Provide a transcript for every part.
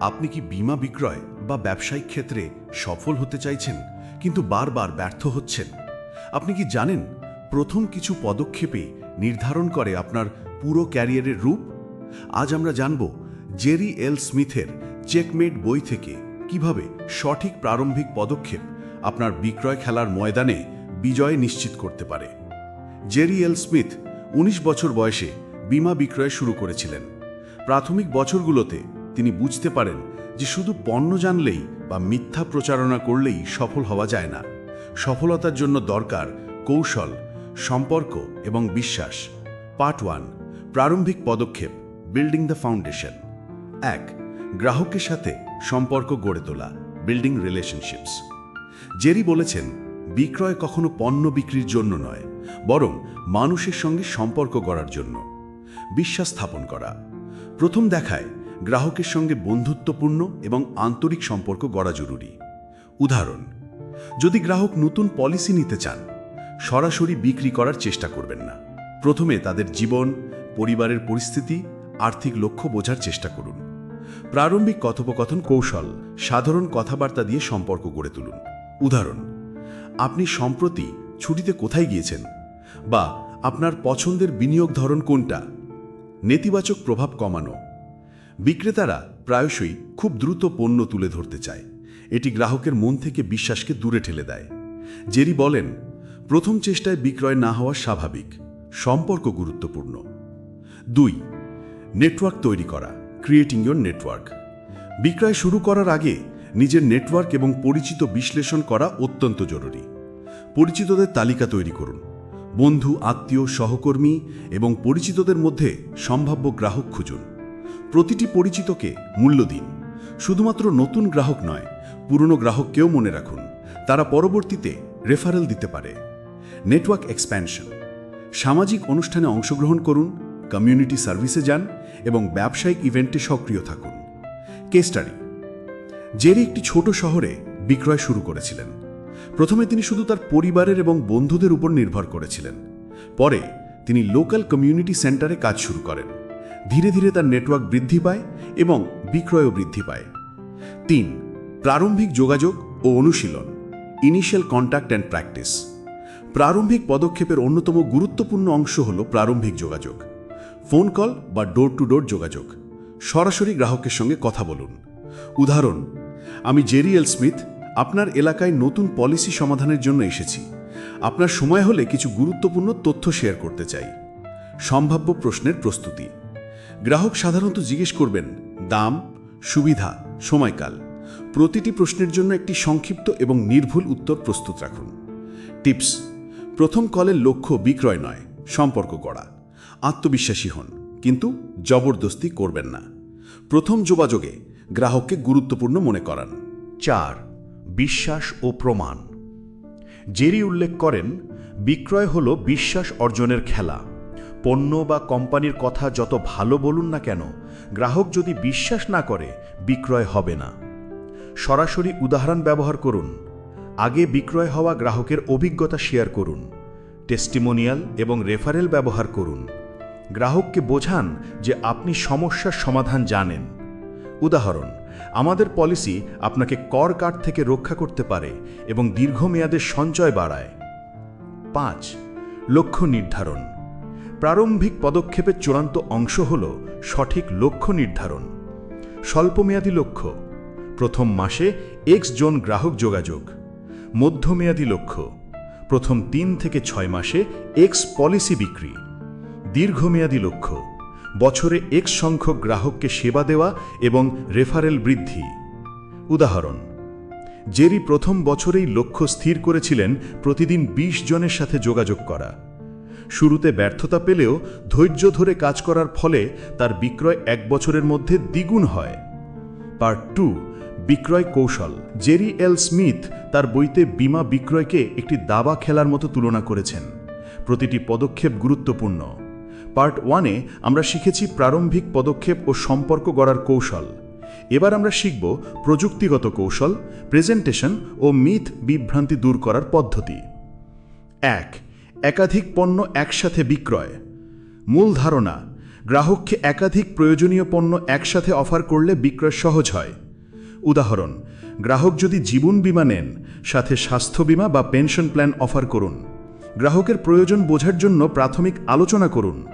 আপনি কি বীমা বিক্রয় বা ব্যবসায়িক ক্ষেত্রে সফল হতে চাইছেন, কিন্তু বারবার ব্যর্থ হচ্ছেন? আপনি কি জানেন প্রথম কিছু পদক্ষেপে নির্ধারণ করে আপনার পুরো ক্যারিয়ারের রূপ? আজ আমরা জানব জেরি এল স্মিথের চেকমেট বই থেকে কীভাবে সঠিক প্রারম্ভিক পদক্ষেপ আপনার বিক্রয় খেলার ময়দানে বিজয় নিশ্চিত করতে পারে। জেরি এল স্মিথ ১৯ বছর বয়সে বিমা বিক্রয় শুরু করেছিলেন। প্রাথমিক বছরগুলোতে তিনি বুঝতে পারেন যে শুধু পণ্য জানলেই বা মিথ্যা প্রচারণা করলেই সফল হওয়া যায় না। সফলতার জন্য দরকার কৌশল, সম্পর্ক এবং বিশ্বাস। পার্ট ওয়ান, প্রারম্ভিক পদক্ষেপ, বিল্ডিং দ্য ফাউন্ডেশন। এক, গ্রাহকের সাথে সম্পর্ক গড়ে তোলা, বিল্ডিং রিলেশনশিপস। জেরি বলেছেন, বিক্রয় কখনো পণ্য বিক্রির জন্য নয়, বরং মানুষের সঙ্গে সম্পর্ক গড়ার জন্য। বিশ্বাস স্থাপন করা। প্রথম দেখায় গ্রাহকের সঙ্গে বন্ধুত্বপূর্ণ এবং আন্তরিক সম্পর্ক গড়া জরুরি। উদাহরণ, যদি গ্রাহক নতুন পলিসি নিতে চান, সরাসরি বিক্রি করার চেষ্টা করবেন না। প্রথমে তাদের জীবন, পরিবারের পরিস্থিতি, আর্থিক লক্ষ্য বোঝার চেষ্টা করুন। প্রারম্ভিক কথোপকথন কৌশল, সাধারণ কথাবার্তা দিয়ে সম্পর্ক গড়ে তুলুন। উদাহরণ, আপনি সম্প্রতি ছুটিতে কোথায় গিয়েছেন? বা আপনার পছন্দের বিনিয়োগ ধরন কোনটা? নেতিবাচক প্রভাব কমানো। বিক্রেতারা প্রায়শই খুব দ্রুত পণ্য তুলে ধরতে চায়। এটি গ্রাহকের মন থেকে বিশ্বাসকে দূরে ঠেলে দেয়। জেরি বলেন, প্রথম চেষ্টায় বিক্রয় না হওয়া স্বাভাবিক। সম্পর্ক গুরুত্বপূর্ণ। দুই, নেটওয়ার্ক তৈরি করা ক্রিয়েটিং ইয়োর নেটওয়ার্ক বিক্রয় শুরু করার আগে নিজের নেটওয়ার্ক এবং পরিচিত বিশ্লেষণ করা অত্যন্ত জরুরি। পরিচিতদের তালিকা তৈরি করুন। বন্ধু, আত্মীয়, সহকর্মী এবং পরিচিতদের মধ্যে সম্ভাব্য গ্রাহক খুঁজুন। প্রতিটি পরিচিতকে মূল্য দিন। শুধুমাত্র নতুন গ্রাহক নয়, পুরনো গ্রাহককেও মনে রাখুন। তারা পরবর্তীতে রেফারেল দিতে পারে। Network expansion. সামাজিক অনুষ্ঠানে অংশগ্রহণ করুন, কমিউনিটি সার্ভিসে যান এবং ব্যবসায়িক ইভেন্টে সক্রিয় থাকুন। কেস্টারি জেরি একটি ছোট শহরে বিক্রয় শুরু করেছিলেন। প্রথমে তিনি শুধু তার পরিবারের এবং বন্ধুদের উপর নির্ভর করেছিলেন। পরে তিনি লোকাল কমিউনিটি সেন্টারে কাজ শুরু করেন। ধীরে ধীরে তার নেটওয়ার্ক বৃদ্ধি পায় এবং বিক্রয়ও বৃদ্ধি পায়। তিন, প্রারম্ভিক যোগাযোগ ও অনুশীলন ইনিশিয়াল কন্ট্যাক্ট অ্যান্ড প্র্যাকটিস প্রারম্ভিক পদক্ষেপের অন্যতম গুরুত্বপূর্ণ অংশ হল প্রারম্ভিক যোগাযোগ। ফোন কল বা ডোর টু ডোর যোগাযোগ। সরাসরি গ্রাহকের সঙ্গে কথা বলুন। উদাহরণ, আমি জেরি এল স্মিথ, আপনার এলাকায় নতুন পলিসি সমাধানের জন্য এসেছি। আপনার সময় হলে কিছু গুরুত্বপূর্ণ তথ্য শেয়ার করতে চাই। সম্ভাব্য প্রশ্নের প্রস্তুতি। গ্রাহক সাধারণত জিজ্ঞেস করবেন, দাম, সুবিধা, সময়কাল। প্রতিটি প্রশ্নের জন্য একটি সংক্ষিপ্ত এবং নির্ভুল উত্তর প্রস্তুত রাখুন। টিপস, প্রথম কলের লক্ষ্য বিক্রয় নয়, সম্পর্ক গড়া। আত্মবিশ্বাসী হন, কিন্তু জবরদস্তি করবেন না। প্রথম যোগাযোগে গ্রাহককে গুরুত্বপূর্ণ মনে করান। চার, বিশ্বাস ও প্রমাণ। জেরি উল্লেখ করেন, বিক্রয় হল বিশ্বাস অর্জনের খেলা। পণ্য বা কোম্পানির কথা যত ভালো বলুন না কেন, গ্রাহক যদি বিশ্বাস না করে, বিক্রয় হবে না। সরাসরি উদাহরণ ব্যবহার করুন। আগে বিক্রয় হওয়া গ্রাহকের অভিজ্ঞতা শেয়ার করুন। টেস্টিমোনিয়াল এবং রেফারেল ব্যবহার করুন। গ্রাহককে বোঝান যে আপনি সমস্যার সমাধান জানেন। উদাহরণ, আমাদের পলিসি আপনাকে কর কাট থেকে রক্ষা করতে পারে এবং দীর্ঘমেয়াদের সঞ্চয় বাড়ায়। পাঁচ, লক্ষ্য নির্ধারণ। প্রারম্ভিক পদক্ষেপের চূড়ান্ত অংশ হল সঠিক লক্ষ্য নির্ধারণ। স্বল্পমেয়াদী লক্ষ্য। প্রথম মাসে এক্স জন গ্রাহক যোগাযোগ। মধ্যমেয়াদী লক্ষ্য। প্রথম তিন থেকে ছয় মাসে এক্স পলিসি বিক্রি। দীর্ঘমেয়াদী লক্ষ্য। বছরে এক্স সংখ্যক গ্রাহককে সেবা দেওয়া এবং রেফারেল বৃদ্ধি। উদাহরণ, জেরি প্রথম বছরেই লক্ষ্য স্থির করেছিলেন প্রতিদিন ২০ জনের সাথে যোগাযোগ করা। শুরুতে ব্যর্থতা পেলেও ধৈর্য ধরে কাজ করার ফলে তার বিক্রয় এক বছরের মধ্যে দ্বিগুণ হয়। পার্ট টু, বিক্রয় কৌশল। জেরি এল স্মিথ তার বইতে বিমা বিক্রয়কে একটি দাবা খেলার মতো তুলনা করেছেন। প্রতিটি পদক্ষেপ গুরুত্বপূর্ণ। পার্ট ওয়ানে আমরা শিখেছি প্রারম্ভিক পদক্ষেপ ও সম্পর্ক গড়ার কৌশল। এবার আমরা শিখব প্রযুক্তিগত কৌশল, প্রেজেন্টেশন ও মিথ বিভ্রান্তি দূর করার পদ্ধতি। এক একাধিক পণ্য একসাথে বিক্রয়। মূল ধারণা, গ্রাহককে একাধিক প্রয়োজনীয় পণ্য একসাথে অফার করলে বিক্রয় সহজ হয়। উদাহরণ, গ্রাহক যদি জীবন বীমা নেন, সাথে স্বাস্থ্য বীমা বা পেনশন প্ল্যান অফার করুন। গ্রাহকের প্রয়োজন বোঝার জন্য প্রাথমিক আলোচনা করুন।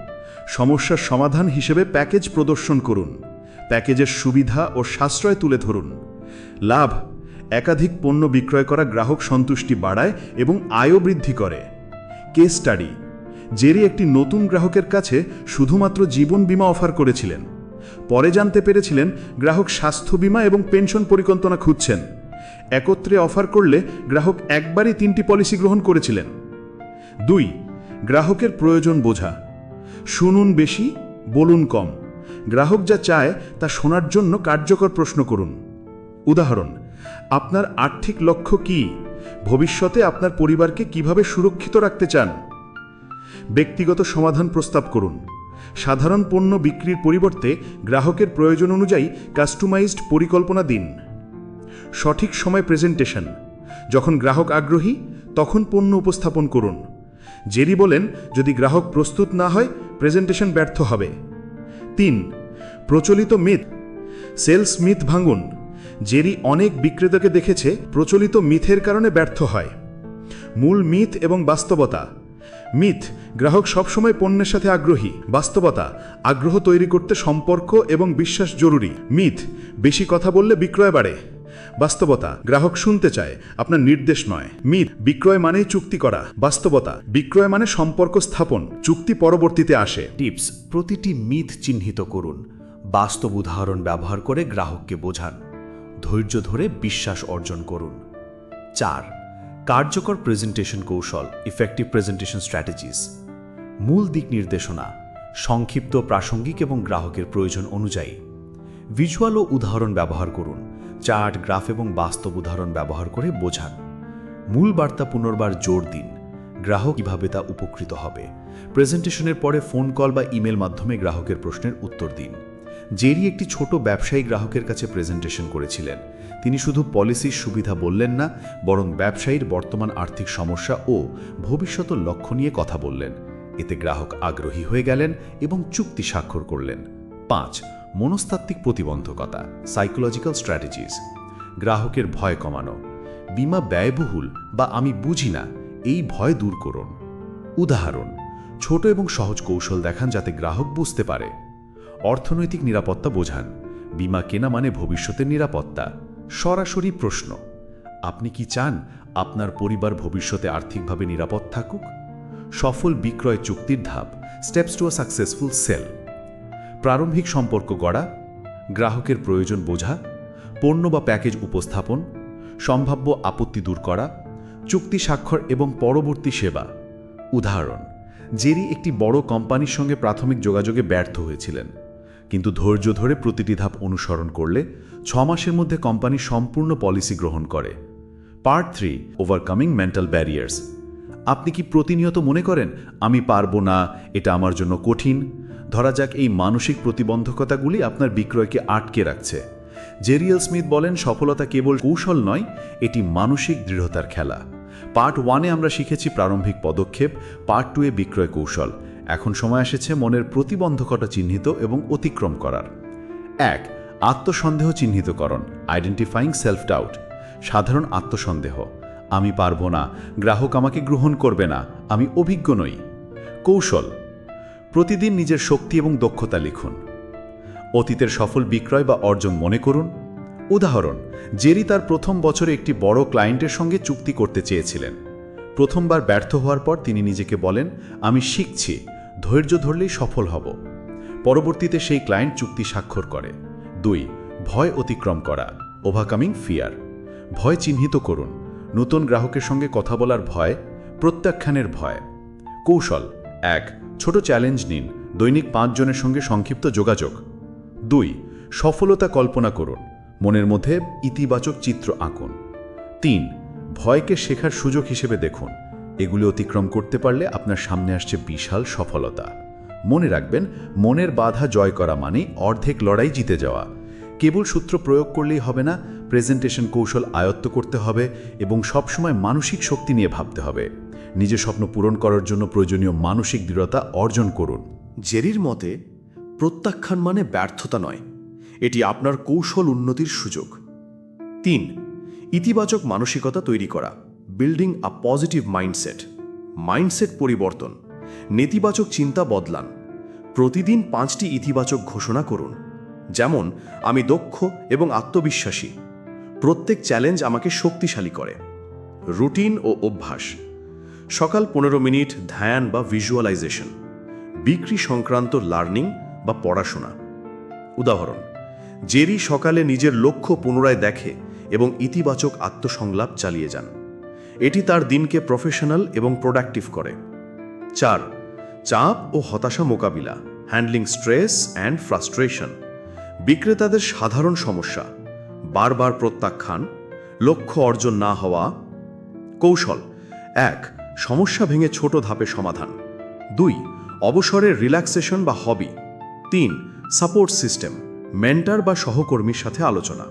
সমস্যার সমাধান হিসেবে প্যাকেজ প্রদর্শন করুন। প্যাকেজের সুবিধা ও সাশ্রয় তুলে ধরুন। লাভ, একাধিক পণ্য বিক্রয় করা গ্রাহক সন্তুষ্টি বাড়ায় এবং আয়ও বৃদ্ধি করে। কেস স্টাডি, জেরি একটি নতুন গ্রাহকের কাছে শুধুমাত্র জীবন বীমা অফার করেছিলেন। পরে জানতে পেরেছিলেন গ্রাহক স্বাস্থ্য বীমা এবং পেনশন পরিকল্পনা খুঁজছেন। একত্রে অফার করলে গ্রাহক একবারই তিনটি পলিসি গ্রহণ করেছিলেন। দুই, গ্রাহকের প্রয়োজন বোঝা। শুনুন বেশি, বলুন কম। গ্রাহক যা চায় তা শোনার জন্য কার্যকর প্রশ্ন করুন। উদাহরণ, আপনার আর্থিক লক্ষ্য কি? ভবিষ্যতে আপনার পরিবারকে কীভাবে সুরক্ষিত রাখতে চান? ব্যক্তিগত সমাধান প্রস্তাব করুন। সাধারণ পণ্য বিক্রির পরিবর্তে গ্রাহকের প্রয়োজন অনুযায়ী কাস্টমাইজড পরিকল্পনা দিন। সঠিক সময় প্রেজেন্টেশন যখন গ্রাহক আগ্রহী, তখন পণ্য উপস্থাপন করুন। জেরি বলেন, যদি গ্রাহক প্রস্তুত না হয় প্রেজেন্টেশন ব্যর্থ হবে। তিন, প্রচলিত মিথ। সেলস মিথ ভাঙুন। জেরি অনেক বিক্রেতাকে দেখেছে প্রচলিত মিথের কারণে ব্যর্থ হয়। মূল মিথ এবং বাস্তবতা। মিথ গ্রাহক সবসময় পণ্যের সাথে আগ্রহী। বাস্তবতা, আগ্রহ তৈরি করতে সম্পর্ক এবং বিশ্বাস জরুরি। মিথ বেশি কথা বললে বিক্রয় বাড়ে। বাস্তবতা, গ্রাহক শুনতে চায়, আপনার নির্দেশ নয়। মিথ বিক্রয় মানেই চুক্তি করা। বাস্তবতা, বিক্রয় মানে সম্পর্ক স্থাপন। চুক্তি পরবর্তীতে আসে। টিপস, প্রতিটি মিথ চিহ্নিত করুন। বাস্তব উদাহরণ ব্যবহার করে গ্রাহককে বোঝান। ধৈর্য ধরে বিশ্বাস অর্জন করুন। চার, কার্যকর প্রেজেন্টেশন কৌশল ইফেক্টিভ প্রেজেন্টেশন স্ট্র্যাটেজিস মূল দিক নির্দেশনা, সংক্ষিপ্ত প্রাসঙ্গিক এবং গ্রাহকের প্রয়োজন অনুযায়ী। ভিজুয়াল ও উদাহরণ ব্যবহার করুন, চার্ট, গ্রাফ এবং বাস্তব উদাহরণ ব্যবহার করে বোঝান। মূল বার্তা পুনর্বার জোর দিন, গ্রাহক কীভাবে তা উপকৃত হবে। প্রেজেন্টেশনের পরে ফোন কল বা ইমেল মাধ্যমে গ্রাহকের প্রশ্নের উত্তর দিন। জেরি একটি ছোট ব্যবসায়ী গ্রাহকের কাছে প্রেজেন্টেশন করেছিলেন। তিনি শুধু পলিসির সুবিধা বললেন না, বরং ব্যবসায়ীর বর্তমান আর্থিক সমস্যা ও ভবিষ্যৎ লক্ষ্য নিয়ে কথা বললেন। এতে গ্রাহক আগ্রহী হয়ে গেলেন এবং চুক্তি স্বাক্ষর করলেন। পাঁচ, মনস্তাত্ত্বিক প্রতিবন্ধকতা সাইকোলজিক্যাল স্ট্র্যাটেজিস গ্রাহকের ভয় কমানো, বিমা ব্যয়বহুল বা আমি বুঝি না, এই ভয় দূর করুন। উদাহরণ, ছোট এবং সহজ কৌশল দেখান যাতে গ্রাহক বুঝতে পারে। অর্থনৈতিক নিরাপত্তা বোঝান। বিমা কেনা মানে ভবিষ্যতের নিরাপত্তা। সরাসরি প্রশ্ন, আপনি কি চান আপনার পরিবার ভবিষ্যতে আর্থিকভাবে নিরাপদ থাকুক? সফল বিক্রয় চুক্তির ধাপ steps to a successful sale প্রারম্ভিক সম্পর্ক গড়া, গ্রাহকের প্রয়োজন বোঝা, পণ্য বা প্যাকেজ উপস্থাপন, সম্ভাব্য আপত্তি দূর করা, চুক্তি স্বাক্ষর এবং পরবর্তী সেবা। উদাহরণ, জেরি একটি বড় কোম্পানির সঙ্গে প্রাথমিক যোগাযোগে ব্যর্থ হয়েছিলেন। কিন্তু ধৈর্য ধরে প্রতিটি ধাপ অনুসরণ করলে ছ মাসের মধ্যে কোম্পানি সম্পূর্ণ পলিসি গ্রহণ করে। Part three, overcoming mental barriers. আপনি কি প্রতিনিয়ত মনে করেন, আমি পারব না, এটা আমার জন্য কঠিন ধরা যাক এই মানসিক প্রতিবন্ধকতাগুলি আপনার বিক্রয়কে আটকে রাখছে। জেরিয়েল স্মিথ বলেন, সফলতা কেবল কৌশল নয়, এটি মানসিক দৃঢ়তার খেলা পার্ট ওয়ানে আমরা শিখেছি প্রারম্ভিক পদক্ষেপ, পার্ট টু এ বিক্রয় কৌশল। এখন সময় এসেছে মনের প্রতিবন্ধকতা চিহ্নিত এবং অতিক্রম করার। এক, আত্মসন্দেহ চিহ্নিতকরণ আইডেন্টিফাইং সেলফ ডাউট সাধারণ আত্মসন্দেহ, আমি পারব না, গ্রাহক আমাকে গ্রহণ করবে না, আমি অভিজ্ঞ নই। কৌশল, প্রতিদিন নিজের শক্তি এবং দক্ষতা লিখুন। অতীতের সফল বিক্রয় বা অর্জন মনে করুন। উদাহরণ, জেরি তার প্রথম বছরে একটি বড় ক্লায়েন্টের সঙ্গে চুক্তি করতে চেয়েছিলেন। প্রথমবার ব্যর্থ হওয়ার পর তিনি নিজেকে বলেন, আমি শিখছি ধৈর্য ধরলেই সফল হব। পরবর্তীতে সেই ক্লায়েন্ট চুক্তি স্বাক্ষর করে। দুই, ভয় অতিক্রম করা ওভারকামিং ফিয়ার ভয় চিহ্নিত করুন, নতুন গ্রাহকের সঙ্গে কথা বলার ভয়, প্রত্যাখ্যানের ভয়। কৌশল, এক, ছোট চ্যালেঞ্জ নিন, দৈনিক পাঁচজনের সঙ্গে সংক্ষিপ্ত যোগাযোগ। দুই, সফলতা কল্পনা করুন, মনের মধ্যে ইতিবাচক চিত্র আঁকুন। তিন, ভয়কে শেখার সুযোগ হিসেবে দেখুন এগুলি অতিক্রম করতে পারলে আপনার সামনে আসছে বিশাল সফলতা। মনে রাখবেন, মনের বাধা জয় করা মানে অর্ধেক লড়াই জিতে যাওয়া। কেবল সূত্র প্রয়োগ করলেই হবে না প্রেজেন্টেশন কৌশল আয়ত্ত করতে হবে এবং সবসময় মানসিক শক্তি নিয়ে ভাবতে হবে। নিজের স্বপ্ন পূরণ করার জন্য প্রয়োজনীয় মানসিক দৃঢ়তা অর্জন করুন। জেরির মতে, প্রত্যাখ্যান মানে ব্যর্থতা নয়, এটি আপনার কৌশল উন্নতির সুযোগ। তিন, ইতিবাচক মানসিকতা তৈরি করা। Building a positive mindset mindset পরিবর্তন। নেতিবাচক চিন্তা বদলান। প্রতিদিন পাঁচটি ইতিবাচক ঘোষণা করুন। যেমন, আমি দক্ষ এবং আত্মবিশ্বাসী। প্রত্যেক চ্যালেঞ্জ আমাকে শক্তিশালী করে। রুটিন ও অভ্যাস। সকাল পনেরো মিনিট ধ্যান বা ভিজুয়ালাইজেশন বিক্রি সংক্রান্ত লার্নিং বা পড়াশোনা। উদাহরণ, জেরি সকালে নিজের লক্ষ্য পুনরায় দেখে এবং ইতিবাচক আত্মসংলাপ চালিয়ে যান। এটি তার দিনকে প্রফেশনাল এবং প্রোডাক্টিভ করে। চার, চাপ ও হতাশা মোকাবিলা হ্যান্ডলিং স্ট্রেস অ্যান্ড ফ্রাস্ট্রেশন বিক্রেতাদের সাধারণ সমস্যা, বারবার প্রত্যাখ্যান, লক্ষ্য অর্জন না হওয়া। কৌশল, এক, সমস্যা ভেঙে ছোট ধাপে সমাধান। দুই, অবসরের রিল্যাক্সেশন বা হবি তিন সাপোর্ট সিস্টেম মেন্টার বা সহকর্মীর সাথে আলোচনা।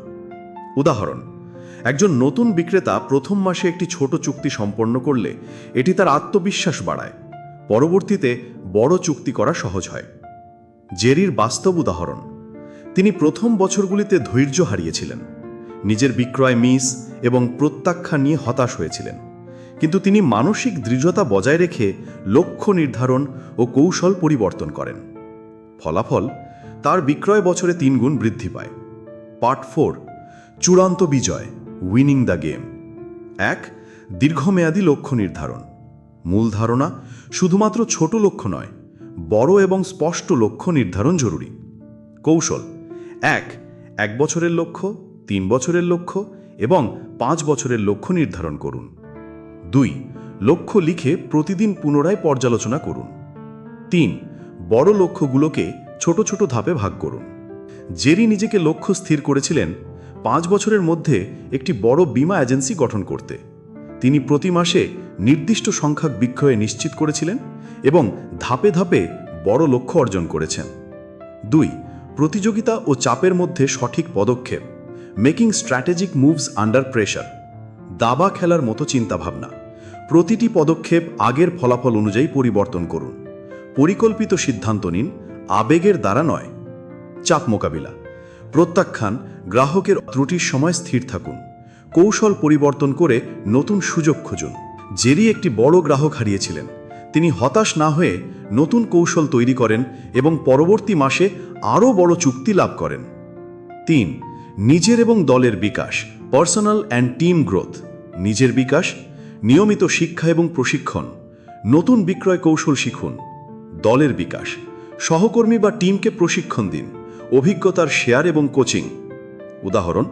উদাহরণ একজন নতুন বিক্রেতা প্রথম মাসে একটি ছোট চুক্তি সম্পন্ন করলে এটি তার আত্মবিশ্বাস বাড়ায়। পরবর্তীতে বড় চুক্তি করা সহজ হয়। জেরির বাস্তব উদাহরণ, তিনি প্রথম বছরগুলিতে ধৈর্য হারিয়েছিলেন, নিজের বিক্রয় মিস এবং প্রত্যাখ্যান নিয়ে হতাশ হয়েছিলেন। কিন্তু তিনি মানসিক দৃঢ়তা বজায় রেখে লক্ষ্য নির্ধারণ ও কৌশল পরিবর্তন করেন। ফলাফল, তার বিক্রয় বছরে তিন গুণ বৃদ্ধি পায়। পার্ট ফোর, চূড়ান্ত বিজয়। উইনিং দ্য গেম এক, দীর্ঘমেয়াদী লক্ষ্য নির্ধারণ। মূল ধারণা, শুধুমাত্র ছোট লক্ষ্য নয়, বড় এবং স্পষ্ট লক্ষ্য নির্ধারণ জরুরি। কৌশল, এক এক বছরের লক্ষ্য, তিন বছরের লক্ষ্য এবং পাঁচ বছরের লক্ষ্য নির্ধারণ করুন। দুই, লক্ষ্য লিখে প্রতিদিন পুনরায় পর্যালোচনা করুন। তিন, বড় লক্ষ্যগুলোকে ছোট ছোট ধাপে ভাগ করুন। জেরি নিজেকে লক্ষ্য স্থির করেছিলেন পাঁচ বছরের মধ্যে একটি বড় বীমা এজেন্সি গঠন করতে। তিনি প্রতি মাসে নির্দিষ্ট সংখ্যক বিক্রয়ে নিশ্চিত করেছিলেন এবং ধাপে ধাপে বড় লক্ষ্য অর্জন করেছেন। দুই, প্রতিযোগিতা ও চাপের মধ্যে সঠিক পদক্ষেপ, making strategic moves under pressure, দাবা খেলার মতো চিন্তাভাবনা। প্রতিটি পদক্ষেপ আগের ফলাফল অনুযায়ী পরিবর্তন করুন। পরিকল্পিত সিদ্ধান্ত নিন, আবেগের দ্বারা নয়, চাপ মোকাবিলা। প্রত্যাখ্যান গ্রাহকের ত্রুটির সময় স্থির থাকুন। কৌশল পরিবর্তন করে নতুন সুযোগ খুঁজুন। জেরি একটি বড় গ্রাহক হারিয়েছিলেন। তিনি হতাশ না হয়ে নতুন কৌশল তৈরি করেন এবং পরবর্তী মাসে আরও বড় চুক্তি লাভ করেন। তিন, নিজের এবং দলের বিকাশ, পার্সোনাল অ্যান্ড টিম গ্রোথ। নিজের বিকাশ, নিয়মিত শিক্ষা এবং প্রশিক্ষণ। নতুন বিক্রয় কৌশল শিখুন। দলের বিকাশ, সহকর্মী বা টিমকে প্রশিক্ষণ দিন। অভিজ্ঞতার শেয়ার এবং কোচিং। উদাহরণ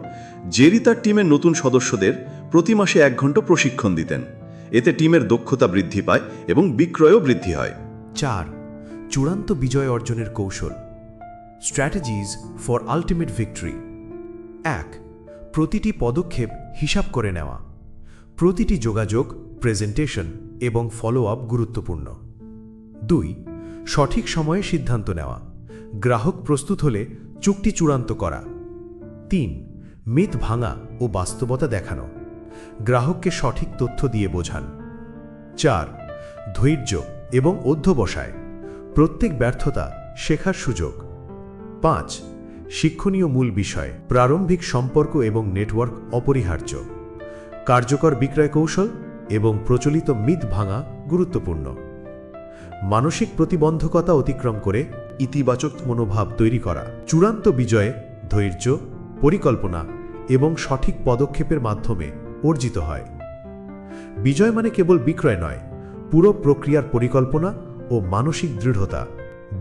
জেরি তার টিমের নতুন সদস্যদের প্রতি মাসে এক ঘণ্টা প্রশিক্ষণ দিতেন। এতে টিমের দক্ষতা বৃদ্ধি পায় এবং বিক্রয়ও বৃদ্ধি হয়। চার, চূড়ান্ত বিজয় অর্জনের কৌশল। Strategies for ultimate victory. এক, প্রতিটি পদক্ষেপ হিসাব করে নেওয়া। প্রতিটি যোগাযোগ, প্রেজেন্টেশন এবং ফলো আপ গুরুত্বপূর্ণ। দুই, সঠিক সময়ে সিদ্ধান্ত নেওয়া। গ্রাহক প্রস্তুত হলে চুক্তি চূড়ান্ত করা। তিন, মিথ ভাঙা ও বাস্তবতা দেখানো। গ্রাহককে সঠিক তথ্য দিয়ে বোঝান। চার, ধৈর্য এবং অধ্যবসায়। প্রত্যেক ব্যর্থতা শেখার সুযোগ। পাঁচ, শিক্ষণীয় মূল বিষয়, প্রারম্ভিক সম্পর্ক এবং নেটওয়ার্ক অপরিহার্য। কার্যকর বিক্রয় কৌশল এবং প্রচলিত মিথ ভাঙা গুরুত্বপূর্ণ। মানসিক প্রতিবন্ধকতা অতিক্রম করে ইতিবাচক মনোভাব তৈরি করা, চূড়ান্ত বিজয়ে ধৈর্য, পরিকল্পনা এবং সঠিক পদক্ষেপের মাধ্যমে অর্জিত হয়। বিজয় মানে কেবল বিক্রয় নয়, পুরো প্রক্রিয়ার পরিকল্পনা ও মানসিক দৃঢ়তা।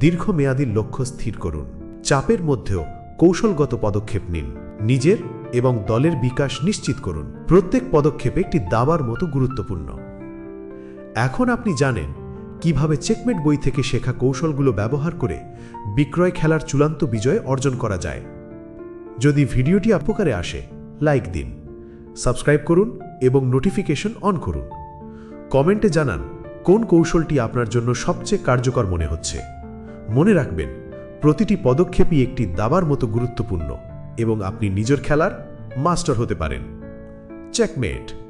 দীর্ঘমেয়াদী লক্ষ্য স্থির করুন, চাপের মধ্যেও কৌশলগত পদক্ষেপ নিন, নিজের এবং দলের বিকাশ নিশ্চিত করুন। প্রত্যেক পদক্ষেপ একটি দাবার মতো গুরুত্বপূর্ণ। এখন আপনি জানেন কীভাবে চেকমেট বই থেকে শেখা কৌশলগুলো ব্যবহার করে বিক্রয় খেলার চূড়ান্ত বিজয় অর্জন করা যায়। যদি ভিডিওটি উপকারে আসে, লাইক দিন, সাবস্ক্রাইব করুন এবং নোটিফিকেশন অন করুন। কমেন্টে জানান, কোন কৌশলটি আপনার জন্য সবচেয়ে কার্যকর মনে হচ্ছে? মনে রাখবেন, প্রতিটি পদক্ষেপই একটি দাবার মতো গুরুত্বপূর্ণ এবং আপনি নিজের খেলার মাস্টার হতে পারেন। চেকমেট